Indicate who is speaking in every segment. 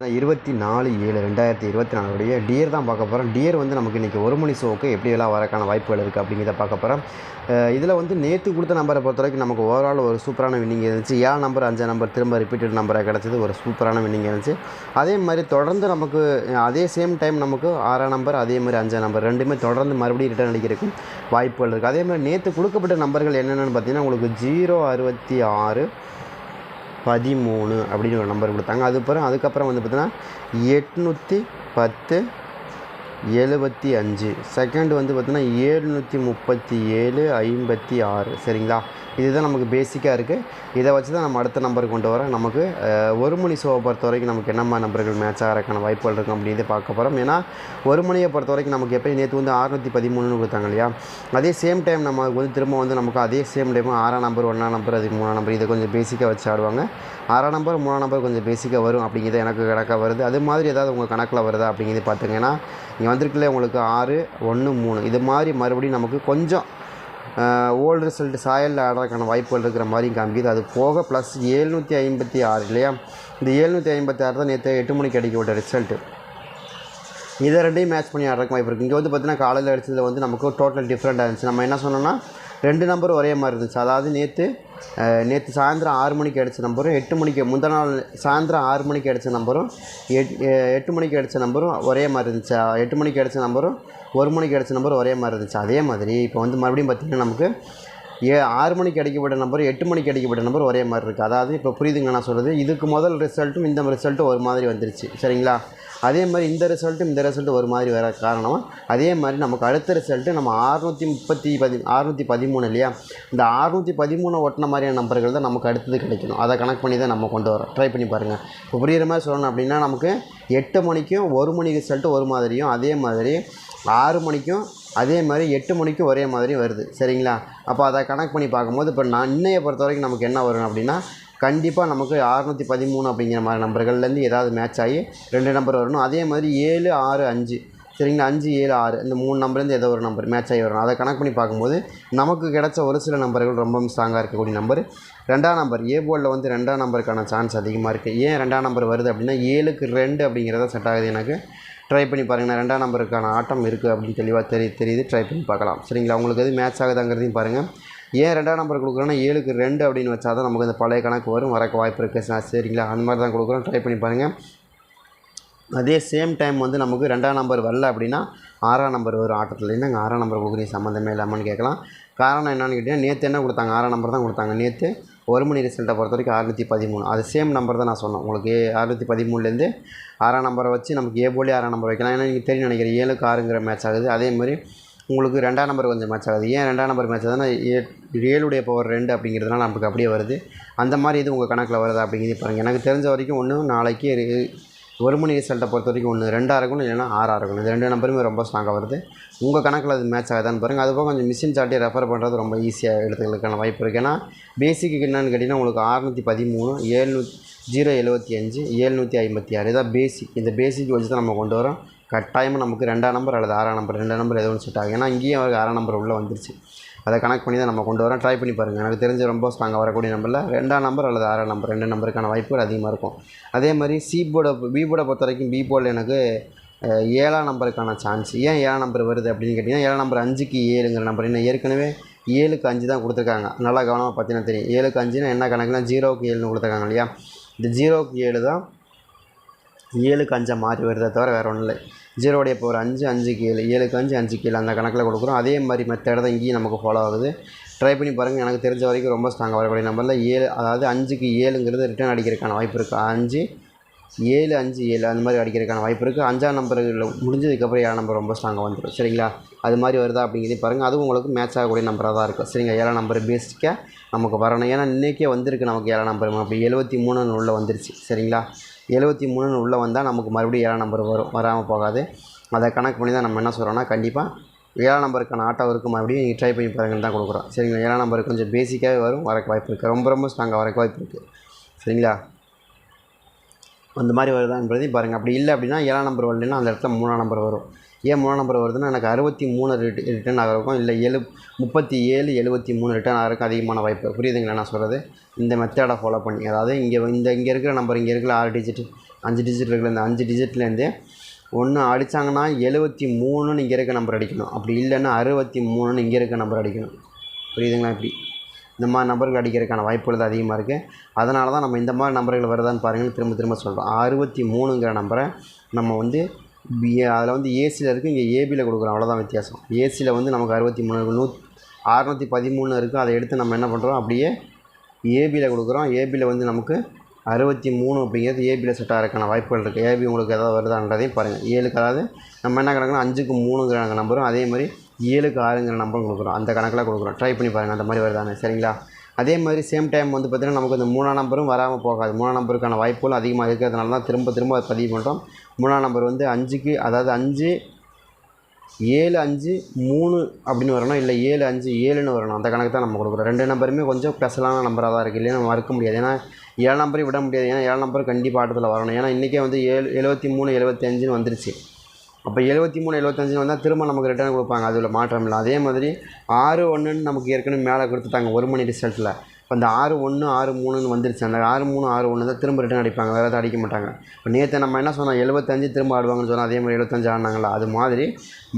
Speaker 1: இருபத்தி நாலு ஏழு ரெண்டாயிரத்தி இருபத்தி நாலுடைய டியர் தான் பார்க்க போகிறோம் டியர் வந்து நமக்கு இன்றைக்கி ஒரு மணி ஷோக்கு எப்படி எல்லாம் வரக்கான வாய்ப்புகள் இருக்குது அப்படிங்கிறத பார்க்க போகிறோம் இதில் வந்து நேற்று கொடுத்த நம்பரை பொறுத்த வரைக்கும் நமக்கு ஓவரால் ஒரு சூப்பரான வின்னிங் இருந்துச்சு. ஏழு நம்பர் அஞ்சு நம்பர் திரும்ப ரிப்பீட்டட் நம்பராக கிடச்சது. ஒரு சூப்பரான வின்னிங் இருந்துச்சு. அதே மாதிரி தொடர்ந்து நமக்கு அதே சேம் டைம் நமக்கு ஆறாம் நம்பர் அதே மாதிரி அஞ்சாம் நம்பர் ரெண்டுமே தொடர்ந்து மறுபடியும் ரிட்டர்ன் அடிக்கிறதுக்கும் வாய்ப்புகள் இருக்குது அதே மாதிரி நேற்று கொடுக்கப்பட்ட நம்பர்கள் என்னென்னு பார்த்தீங்கன்னா உங்களுக்கு ஜீரோ அறுபத்தி ஆறு பதிமூணு அப்படின்னு ஒரு நம்பர் கொடுத்தாங்க. அதுக்கப்புறம் அதுக்கப்புறம் வந்து பார்த்தீங்கன்னா எட்நூற்றி பத்து எழுபத்தி அஞ்சு. செகண்ட் வந்து பார்த்தீங்கன்னா ஏழ்நூற்றி முப்பத்தி ஏழு ஐம்பத்தி ஆறு. சரிங்களா? இதுதான் நமக்கு பேசிக்காக இருக்குது இதை வச்சு தான் நம்ம அடுத்த நம்பர் கொண்டு வரோம். நமக்கு ஒரு மணி ஷோவை பொறுத்த வரைக்கும் நமக்கு என்னம்மா நம்பர்கள் மேட்ச் ஆகிறதுக்கான வாய்ப்புகள் இருக்கும் அப்படின்னு பார்க்க போகிறோம் ஏன்னா ஒரு மணியை பொறுத்த வரைக்கும் நமக்கு எப்பயும் நேற்று வந்து அறுநூற்றி பதிமூணுன்னு கொடுத்தாங்க இல்லையா? அதே சேம் டைம் நம்ம வந்து திரும்ப வந்து நமக்கு அதே சேம் டைம் ஆறாம் நம்பர் ஒன்றாம் நம்பர் அதுக்கு மூணாம் நம்பர் இதை கொஞ்சம் பேசிக்காக வச்சு ஆடுவாங்க. ஆறாம் நம்பர் மூணாம் நம்பர் கொஞ்சம் பேசிக்காக வரும் அப்படிங்கிறது எனக்கு கணக்காக வருது. அது மாதிரி ஏதாவது உங்கள் கணக்கில் வருதா அப்படிங்கிறது பார்த்துங்கன்னா இங்கே வந்திருக்குல்ல உங்களுக்கு ஆறு ஒன்று மூணு. இது மாதிரி மறுபடியும் நமக்கு கொஞ்சம் ஓல்டு ரிசல்ட் சாயலில் ஆடுறதுக்கான வாய்ப்புகள் இருக்கிற மாதிரியும் காமிக்குது. அது போக ப்ளஸ் ஏழ்நூற்றி ஐம்பத்தி ஆறு இல்லையா? இந்த ஏழ்நூற்றி ஐம்பத்தி ஆறு தான் நேற்று எட்டு மணிக்கு அடிக்க விட்ட ரிசல்ட்டு இதை ரெண்டையும் மேட்ச் பண்ணி ஆடுறக்கு வாய்ப்பு இருக்குது இங்கே வந்து பார்த்தீங்கன்னா காலையில் அடிச்சதில் வந்து நமக்கு டோட்டல் டிஃப்ரெண்ட்டாக இருந்துச்சு. நம்ம என்ன சொன்னோம்னா ரெண்டு நம்பர் ஒரே மாதிரி இருந்துச்சு. அதாவது நேற்று நேற்று சாயந்தரம் ஆறு மணிக்கு அடித்த நம்பரும் எட்டு மணிக்கு முந்தின நாள் சாயந்தரம் ஆறு மணிக்கு அடித்த நம்பரும் எட் எட்டு மணிக்கு அடித்த நம்பரும் ஒரே மாதிரி இருந்துச்சு. எட்டு மணிக்கு அடித்த நம்பரும் ஒரு மணிக்கு கிடச்ச நம்பர் ஒரே மாதிரி இருந்துச்சு. அதே மாதிரி இப்போ வந்து மறுபடியும் பார்த்திங்கன்னா நமக்கு ஏ ஆறு மணிக்கு அடிக்கப்பட்ட நம்பர் எட்டு மணிக்கு அடிக்கப்பட்ட நம்பர் ஒரே மாதிரி இருக்குது அதாவது இப்போ புரியுதுங்க நான் சொல்கிறது இதுக்கு முதல் ரிசல்ட்டும் இந்த ரிசல்ட்டும் ஒரு மாதிரி வந்துருச்சு. சரிங்களா? அதே மாதிரி இந்த ரிசல்ட்டும் இந்த ரிசல்ட்டும் ஒரு மாதிரி வர காரணம் அதே மாதிரி நமக்கு அடுத்த ரிசல்ட்டு நம்ம அறுநூற்றி முப்பத்தி பதி அறுநூற்றி பதிமூணு இல்லையா? இந்த அறுநூற்றி பதிமூணு ஒட்டின மாதிரியான நம்பர்கள் தான் நமக்கு அடுத்தது கிடைக்கணும். அதை கணக்கு பண்ணி தான் நம்ம கொண்டு வரோம். ட்ரை பண்ணி பாருங்கள் இப்போ புரியுற மாதிரி சொல்லணும் அப்படின்னா நமக்கு எட்டு மணிக்கும் ஒரு மணி ரிசல்ட்டு ஒரு மாதிரியும் அதே மாதிரி ஆறு மணிக்கும் அதே மாதிரி எட்டு மணிக்கும் ஒரே மாதிரி வருது. சரிங்களா? அப்போ அதை கணக்கு பண்ணி பார்க்கும்போது இப்போ நான் இன்னையை பொறுத்த வரைக்கும் நமக்கு என்ன வரும் அப்படின்னா கண்டிப்பாக நமக்கு அறநூற்றி பதிமூணு அப்படிங்கிற மாதிரி நம்பர்கள்லேருந்து ஏதாவது மேட்ச் ஆகி ரெண்டு நம்பர் வரணும். அதே மாதிரி ஏழு ஆறு அஞ்சு. சரிங்களா? அஞ்சு ஏழு ஆறு. இந்த மூணு நம்பர்லேருந்து ஏதோ ஒரு நம்பர் மேட்ச் ஆகி வரணும். அதை கணக்கு பண்ணி பார்க்கும்போது நமக்கு கிடைச்ச ஒரு சில நம்பர்கள் ரொம்ப ஸ்ட்ராங்காக இருக்கக்கூடிய நம்பர் ரெண்டாம் நம்பர் ஏ போர்டில் வந்து ரெண்டாம் நம்பருக்கான சான்ஸ் அதிகமாக இருக்குது ஏன் ரெண்டாம் நம்பர் வருது அப்படின்னா ஏழுக்கு ரெண்டு அப்படிங்கிறத செட் ஆகுது எனக்கு. ட்ரை பண்ணி பாருங்கள் ரெண்டாம் நம்பருக்கான ஆட்டம் இருக்குது அப்படின்னு தெளிவாக தெரிய தெரியுது. ட்ரை பண்ணி பார்க்கலாம். சரிங்களா? உங்களுக்கு எது மேட்ச் ஆகுதாங்கிறதையும் பாருங்கள் ஏன் ரெண்டாம் நம்பர் கொடுக்குறோன்னா ஏழுக்கு ரெண்டு அப்படின்னு வச்சா தான் நமக்கு இந்த பழைய கணக்கு வரும். வரக்கு வாய்ப்பு இருக்குது சரிங்களா? அந்த மாதிரி தான் கொடுக்குறோம். ட்ரை பண்ணி பாருங்கள் அதே சேம் டைம் வந்து நமக்கு ரெண்டாம் நம்பர் வரல அப்படின்னா ஆறாம் நம்பர் வரும் ஆட்டத்தில். என்னங்க ஆறாம் நம்பர் கொடுக்குறீங்க? சம்மந்தமே இல்லாமல் கேட்கலாம். காரணம் என்னென்னு கேட்டிங்கன்னா நேற்று என்ன கொடுத்தாங்க? ஆறாம் நம்பர் தான் கொடுத்தாங்க. நேற்று ஒரு மணி ரிசல்ட்டை பொறுத்த வரைக்கும் அறுநூற்றி பதிமூணு. அது சேம் நம்பர் தான் நான் சொன்னேன். உங்களுக்கு அறுநூற்றி பதிமூணுலேருந்து ஆறாம் நம்பரை வச்சு நமக்கு ஏ போலி ஆறாம் நம்பர் வைக்கலாம். ஏன்னா நீங்கள் தெரியும் நினைக்கிறேன் ஏழுக்கு ஆறுங்கிற மேட்ச் ஆகுது. அதே மாதிரி உங்களுக்கு ரெண்டாம் நம்பர் கொஞ்சம் மேட்ச் ஆகுது. ஏன் ரெண்டாம் நம்பர் மேட்ச் ஆகுதுன்னா ஏழுடைய பவர் ரெண்டு அப்படிங்கிறதுனால நமக்கு அப்படியே வருது. அந்த மாதிரி இது உங்கள் கணக்கில் வருதா அப்படிங்கிறது பாருங்கள் எனக்கு தெரிஞ்ச வரைக்கும் ஒன்று நாளைக்கு ஒரு மணி ரிசல்ட்டை பொறுத்த வரைக்கும் ஒன்று ரெண்டாக இருக்கணும் இல்லைன்னா ஆறாக இருக்கணும் இது ரெண்டு நம்பருமே ரொம்ப ஸ்ட்ராங்காக வருது. உங்கள் கணக்கில் அது மேட்ச் ஆகுதான்னு பாருங்கள் அதுபோக கொஞ்சம் மிஷின் சாட்டி ரெஃபர் பண்ணுறது ரொம்ப ஈஸியாக எடுத்துக்கிறதுக்கான வாய்ப்பு இருக்குது ஏன்னா பேசிக்கு என்னன்னு கேட்டிங்கன்னா உங்களுக்கு அறுநூற்றி பதிமூணு ஏழ்நூற்றி ஜீரோ எழுபத்தி அஞ்சு ஏழ்நூற்றி ஐம்பத்தி ஆறு. இதான் பேசிக் இந்த பேசிக் வச்சு தான் நம்ம கொண்டு வரோம். கட்டாயமாக நமக்கு ரெண்டாம் நம்பர் அல்லது ஆறாம் நம்பர் ரெண்டாம் நம்பர் எதுவும் செட் ஆகும் ஏன்னா இங்கேயும் அவருக்கு ஆறாம் நம்பர் உள்ளே வந்துருச்சு. அதை கனெக்ட் பண்ணி தான் நம்ம கொண்டு வரோம். ட்ரை பண்ணி பாருங்கள் எனக்கு தெரிஞ்ச ரொம்ப ஸ்ட்ராங்காக வரக்கூடிய நம்பரில் ரெண்டாம் நம்பர் அல்லது ஆறாம் நம்பர் ரெண்டு நம்பருக்கான வாய்ப்புகள் அதிகமாக இருக்கும். அதே மாதிரி சி போர்டை பி போர்டை பொறுத்த வரைக்கும் பி போர்டில் எனக்கு ஏழாம் நம்பருக்கான சான்ஸ் ஏன் ஏழாம் நம்பர் வருது அப்படின்னு கேட்டிங்கன்னா ஏழாம் நம்பர் அஞ்சுக்கு ஏழுங்கிற நம்பர் என்ன ஏற்கனவே ஏழுக்கு அஞ்சு தான் கொடுத்துருக்காங்க. நல்லா கவனமாக பார்த்தீங்கன்னா தெரியும். ஏழுக்கு அஞ்சுனா என்ன கணக்குனா ஜீரோவுக்கு ஏழுன்னு கொடுத்துருக்காங்க இல்லையா? இந்த ஜீரோவுக்கு ஏழு தான் ஏழுக்கு அஞ்சா மாறி வருதே தவிர வேறு ஒன்றும் இல்லை. ஜீரோடைய பவர் அஞ்சு அஞ்சுக்கு ஏழு ஏழுக்கு அஞ்சு அஞ்சுக்கு ஏழு அந்த கணக்கில் கொடுக்குறோம். அதே மாதிரி மெத்தட் தான் இங்கேயும் நமக்கு ஃபாலோ ஆகுது. ட்ரை பண்ணி பாருங்கள் எனக்கு தெரிஞ்ச வரைக்கும் ரொம்ப ஸ்ட்ராங்காக வரக்கூடிய நம்பரில் ஏழு அதாவது அஞ்சுக்கு ஏழுங்கிறது ரிட்டர்ன் அடிக்கிறதுக்கான வாய்ப்பு இருக்குது அஞ்சு ஏழு அஞ்சு ஏழு அந்த மாதிரி அடிக்கிறதுக்கான வாய்ப்பு இருக்குது அஞ்சாம் நம்பரில் முடிஞ்சதுக்கப்புறம் ஏழாம் நம்பர் ரொம்ப ஸ்ட்ராங்காக வந்துடும் சரிங்களா? அது மாதிரி வருதா அப்படிங்கிறதையும் பாருங்கள் அதுவும் உங்களுக்கு மேட்ச் ஆகக்கூடிய நம்பராக தான் இருக்கும் சரிங்க. ஏழாம் நம்பர் பேஸ்டிக்காக நமக்கு வரணும். ஏன்னா இன்றைக்கே வந்திருக்கு நமக்கு ஏழாம் நம்பர் அப்படி எழுபத்தி மூணு உள்ளே வந்துருச்சு. சரிங்களா? எழுபத்தி மூணுன்னு உள்ளே வந்தால் நமக்கு மறுபடியும் ஏழாம் நம்பர் வரும். வராமல் போகாது. அதை கணக்கு பண்ணி தான் நம்ம என்ன சொல்கிறோன்னா கண்டிப்பாக ஏழாம் நம்பருக்கான ஆட்டோ இருக்கும் மறுபடியும் நீங்கள் ட்ரை பண்ணி பாருங்கன்னு தான் கொடுக்குறோம். சரிங்களா? ஏழாம் நம்பர் கொஞ்சம் பேசிக்காகவே வரும் வரக்கு வாய்ப்பு இருக்குது ரொம்ப ரொம்ப ஸ்ட்ராங்காக வரக்கு வாய்ப்பு இருக்குது சரிங்களா? அந்த மாதிரி வருதான்றதையும் பாருங்கள் அப்படி இல்லை அப்படின்னா ஏழாம் நம்பர் வரலன்னா அந்த இடத்துல மூணாம் நம்பர் வரும். ஏன் மூணாம் நம்பர் வருதுன்னா எனக்கு அறுபத்தி மூணு ரிட் ரிட்டர்ன் ஆகிறக்கும் இல்லை ஏழு முப்பத்தி ஏழு எழுபத்தி மூணு ரிட்டர்ன் ஆகிறக்கும் அதிகமான வாய்ப்பு புரியுதுங்களா நான் சொல்கிறது இந்த மெத்தடை ஃபாலோ பண்ணி அதாவது இங்கே இந்த இங்கே இருக்கிற நம்பர் இங்கே இருக்கிற ஆறு டிஜிட் அஞ்சு டிஜிட் இருக்கிற இந்த அஞ்சு டிஜிட்லேருந்து ஒன்று அடித்தாங்கன்னா எழுபத்தி மூணுன்னு இங்கே இருக்க நம்பர் அடிக்கணும். அப்படி இல்லைன்னா அறுபத்தி மூணுன்னு இங்கே இருக்க நம்பர் அடிக்கணும். புரியுதுங்களா இப்படி? இந்த மாதிரி நம்பர்கள் அடிக்கிறதுக்கான வாய்ப்புகள் தான் அதிகமாக இருக்குது அதனால தான் நம்ம இந்த மாதிரி நம்பர்கள் வருதான்னு பாருங்கள் திரும்ப திரும்ப சொல்கிறோம் அறுபத்தி மூணுங்கிற நம்பரை நம்ம வந்து பி அதில் வந்து ஏசியில் இருக்குது இங்கே ஏபியில் கொடுக்குறோம். அவ்வளோதான் வித்தியாசம். ஏசியில் வந்து நமக்கு அறுபத்தி மூணு நூ அறநூற்றி பதிமூணு இருக்குது அதை எடுத்து நம்ம என்ன பண்ணுறோம் அப்படியே ஏபியில் கொடுக்குறோம். ஏபியில் வந்து நமக்கு அறுபத்தி மூணு அப்படிங்கிறது ஏபியில் செட் இருக்கான வாய்ப்புகள் இருக்குது ஏபி உங்களுக்கு எதாவது வருதான்றதையும் பாருங்கள் ஏழுக்கு அதாவது நம்ம என்ன கணக்குனா அஞ்சுக்கு மூணுங்கிற நம்பரும் அதே மாதிரி ஏழுக்கு ஆறுங்கிற நம்பரும் கொடுக்குறோம். அந்த கணக்கில் கொடுக்குறோம். ட்ரை பண்ணி பாருங்கள் அந்த மாதிரி வருதானே சரிங்களா? அதே மாதிரி சேம் டைம் வந்து பார்த்திங்கன்னா நமக்கு இந்த மூணாம் நம்பரும் வராமல் போகாது. மூணாம் நம்பருக்கான வாய்ப்புகளும் அதிகமாக இருக்கிறதுனால தான் திரும்ப திரும்ப அதை பதிவு பண்ணுறோம் மூணாம் நம்பர் வந்து அஞ்சுக்கு அதாவது அஞ்சு ஏழு அஞ்சு மூணு அப்படின்னு வரணும். இல்லை ஏழு அஞ்சு ஏழுன்னு வரணும். அந்த கணக்கு தான் நம்ம கொடுக்குறோம். ரெண்டு நம்பருமே கொஞ்சம் ஸ்பெஷலான நம்பராக தான் இருக்குது இல்லைன்னா நம்ம மறக்க முடியாது. ஏன்னா ஏழு நம்பரையும் விட முடியாது. ஏன்னா ஏழு நம்பர் கண்டிப்பாக ஆட்டத்தில் வரணும். ஏன்னா இன்றைக்கே வந்து ஏழு எழுபத்தி மூணு எழுபத்தஞ்சுன்னு வந்துருச்சு. அப்போ எழுபத்தி மூணு எழுபத்தஞ்சுன்னு வந்தால் திரும்ப நமக்கு ரிட்டர்ன் கொடுப்பாங்க. அதில் மாற்றம் இல்லை. அதே மாதிரி ஆறு ஒன்றுன்னு நமக்கு ஏற்கனவே மேலே கொடுத்துட்டாங்க ஒரு மணி ரிசல்ட்டில் இப்போ அந்த ஆறு ஒன்று ஆறு மூணுன்னு வந்துருச்சு. அந்த ஆறு மூணு ஆறு ஒன்று தான் திரும்ப ரிட்டர்ன் அடிப்பாங்க. வேறு எதாவது அடிக்க மாட்டாங்க. இப்போ நேற்று நம்ம என்ன சொன்னோம்? எழுபத்தஞ்சு திரும்ப ஆடுவாங்கன்னு சொன்னால் அதே மாதிரி எழுபத்தஞ்சு ஆடினாங்களா அது மாதிரி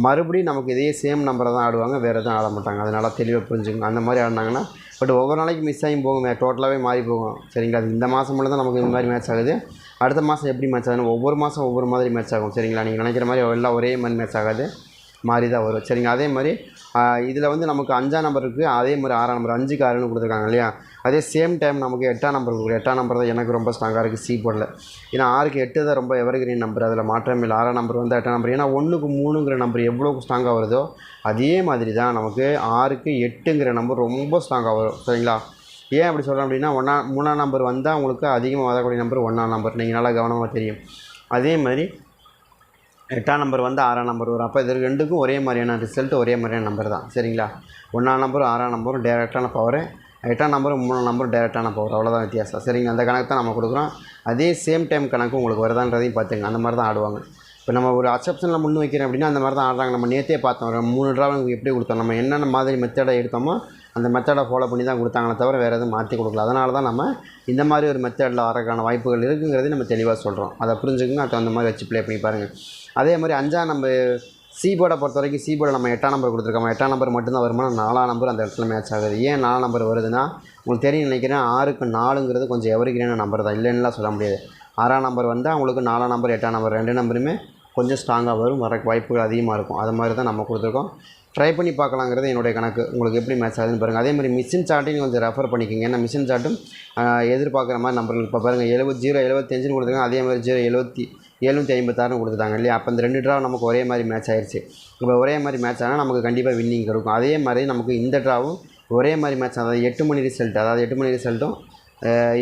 Speaker 1: மறுபடியும் நமக்கு இதே சேம் நம்பரை தான் ஆடுவாங்க. வேறு எதுவும் ஆட மாட்டாங்க. அதனால் தெளிவாக புரிஞ்சுக்கணும். அந்த மாதிரி ஆடினாங்கன்னா பட் ஒவ்வொரு நாளைக்கு மிஸ் ஆகி போகுமே டோட்டலாகவே மாறி போகும். சரிங்களா? அது இந்த மாதம் மட்டும் தான் நமக்கு இந்த மாதிரி மேட்ச் ஆகுது. அடுத்த மாதம் எப்படி மேட்ச் ஆகுதுன்னு ஒவ்வொரு மாதம் ஒவ்வொரு மாதிரி மேட்ச் ஆகும். சரிங்களா? நீங்கள் நினைக்கிற மாதிரி எல்லாம் ஒரே மாதிரி மேட்ச் ஆகாது. மாறி தான் வரும். சரிங்க. அதே மாதிரி இதில் வந்து நமக்கு அஞ்சாம் நம்பர் இருக்குது அதே மாதிரி ஆறாம் நம்பர் அஞ்சுக்கு ஆறுன்னு கொடுத்துருக்காங்க இல்லையா? அதே சேம் டைம் நமக்கு எட்டாம் நம்பர் கொடுக்குற எட்டாம் நம்பர் தான் எனக்கு ரொம்ப ஸ்ட்ராங்காக இருக்குது சி போர்டில் ஏன்னா ஆறுக்கு எட்டு தான் ரொம்ப எவர்கிரீன் நம்பர் அதில் மாற்றமே இல்லை. ஆறாம் நம்பர் வந்து எட்டாம் நம்பர் ஏன்னா ஒன்றுக்கு மூணுங்கிற நம்பர் எவ்வளோ ஸ்ட்ராங்காக வருதோ அதே மாதிரி தான் நமக்கு ஆறுக்கு எட்டுங்கிற நம்பர் ரொம்ப ஸ்ட்ராங்காக வரும். சரிங்களா? ஏன் அப்படி சொல்கிறேன் அப்படின்னா ஒன்றா மூணாம் நம்பர் வந்தால் உங்களுக்கு அதிகமாக வரக்கூடிய நம்பர் ஒன்றாம் நம்பர் நீங்கள் நல்லா கவனமாக தெரியும். அதே மாதிரி எட்டாம் நம்பர் வந்து ஆறாம் நம்பர் வரும். அப்போ இது ரெண்டுக்கும் ஒரே மாதிரியான ரிசல்ட் ஒரே மாதிரியான நம்பர் தான். சரிங்களா? ஒன்றாம் நம்பரும் ஆறாம் நம்பரும் டேரெக்டான பவர் எட்டாம் நம்பரும் மூணாம் நம்பரும் டேரெக்டான பவர் அவ்வளோதான் வித்தியாசம். சரிங்க அந்த கணக்கு தான் நம்ம கொடுக்குறோம். அதே சேம் டைம் கணக்கு உங்களுக்கு வருதான்றதையும் பார்த்துங்க. அந்த மாதிரி தான் ஆடுவாங்க. இப்போ நம்ம ஒரு அக்செப்ஷனில் முன் வைக்கிறோம் அப்படின்னா அந்த மாதிரி தான் ஆடுறாங்க. நம்ம நேற்றே பார்த்தோம். மூணு ட்ராவ் எப்படி கொடுத்தோம்? நம்ம என்னென்ன மாதிரி மெத்தடை எடுத்தோமோ அந்த மெத்தடை ஃபாலோ பண்ணி தான் கொடுத்தாங்களே தவிர வேறு எதுவும் மாற்றி கொடுக்கல. அதனால தான் நம்ம இந்த மாதிரி ஒரு மெத்தடில் வரக்கான வாய்ப்புகள் இருக்குங்கிறதையும் நம்ம தெளிவாக சொல்கிறோம் அதை புரிஞ்சுக்கணும் அதை அந்த மாதிரி வச்சு ப்ளே பண்ணி பாருங்கள் அதே மாதிரி அஞ்சாம் நம்ம சீபோர்டை பொறுத்த வரைக்கும் சி நம்ம எட்டாம் நம்பர் கொடுத்துருக்கோம். எட்டாம் நம்பர் மட்டும்தான் வருமா? நாலாம் நம்பர் அந்த இடத்துல மேட்ச் ஆகுது. ஏன் நாலாம் நம்பர் வருதுன்னா உங்களுக்கு தெரியும் நினைக்கிறேன் ஆறுக்கு நாலுங்கிறது கொஞ்சம் எவரிக்கிரான நம்பர் தான். இல்லைன்னுலாம் சொல்ல முடியாது. ஆறாம் நம்பர் வந்தால் உங்களுக்கு நாலாம் நம்பர் எட்டாம் நம்பர் ரெண்டு நம்பருமே கொஞ்சம் ஸ்ட்ராங்காக வரும் வர வாய்ப்புகள் அதிகமாக இருக்கும். அது மாதிரி தான் நம்ம கொடுத்துருக்கோம். ட்ரை பண்ணி பார்க்கலாங்கிறது என்னுடைய கணக்கு. உங்களுக்கு எப்படி மேட்ச் ஆகுதுன்னு பாருங்கள் அதே மாதிரி மிஷின் சார்ட்டையும் கொஞ்சம் ரெஃபர் பண்ணிக்கோங்க. ஏன்னா மிஷின் சார்ட்டும் எதிர்பார்க்குற மாதிரி நம்பர்கள் இப்போ பாருங்கள் எழுபது ஜீரோ எழுபத்தஞ்சுன்னு கொடுத்துருக்காங்க. அதே மாதிரி ஜீரோ எழுபத்தி எழுநூற்றி ஐம்பத்தாறுன்னு கொடுத்துட்டாங்க இல்லையா? அப்போ இந்த ரெண்டு ட்ரா நமக்கு ஒரே மாதிரி மேட்ச் ஆயிடுச்சு இப்போ ஒரே மாதிரி மேட்ச் ஆனால் நமக்கு கண்டிப்பாக வின்னிங் கிடைக்கும். அதே மாதிரி நமக்கு இந்த ட்ராவும் ஒரே மாதிரி மேட்ச் அதாவது எட்டு மணி ரிசல்ட் அதாவது எட்டு மணி ரிசல்ட்டும்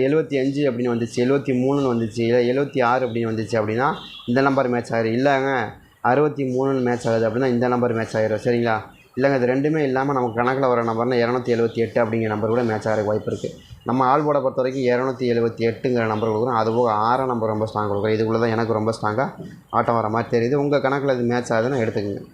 Speaker 1: எழுபத்தி அஞ்சு அப்படின்னு வந்துச்சு எழுபத்தி மூணுன்னு வந்துச்சு இல்லை எழுபத்தி ஆறு அப்படின்னு வந்துச்சு அப்படின்னா இந்த நம்பர் மேட்ச் ஆகிடும் இல்லைங்க அறுபத்தி மூணுன்னு மேட்ச் ஆகுது அப்படின்னா இந்த நம்பர் மேட்ச் ஆகிடும் சரிங்களா? இல்லைங்க இது ரெண்டுமே இல்லாமல் நம்ம கணக்கில் வர நம்பர்னா இரநூத்தி எழுபத்தி எட்டு அப்படிங்கிற நம்பர் கூட மேட்ச் ஆகிற வாய்ப்பு இருக்குது நம்ம ஆள் பொறுத்த வரைக்கும் இரநூத்தி எழுபத்தி எட்டுங்கிற நம்பர் கொடுக்குறோம். அது போக ஆறாம் நம்பர் ரொம்ப ஸ்ட்ராங் கொடுக்குறோம். இதுக்குள்ளே தான் எனக்கு ரொம்ப ஸ்ட்ராங்காக ஆட்டம் வர மாதிரி தெரியுது. உங்கள் கணக்கில் இது மேட்ச் ஆகுதுன்னு எடுத்துக்கோங்க.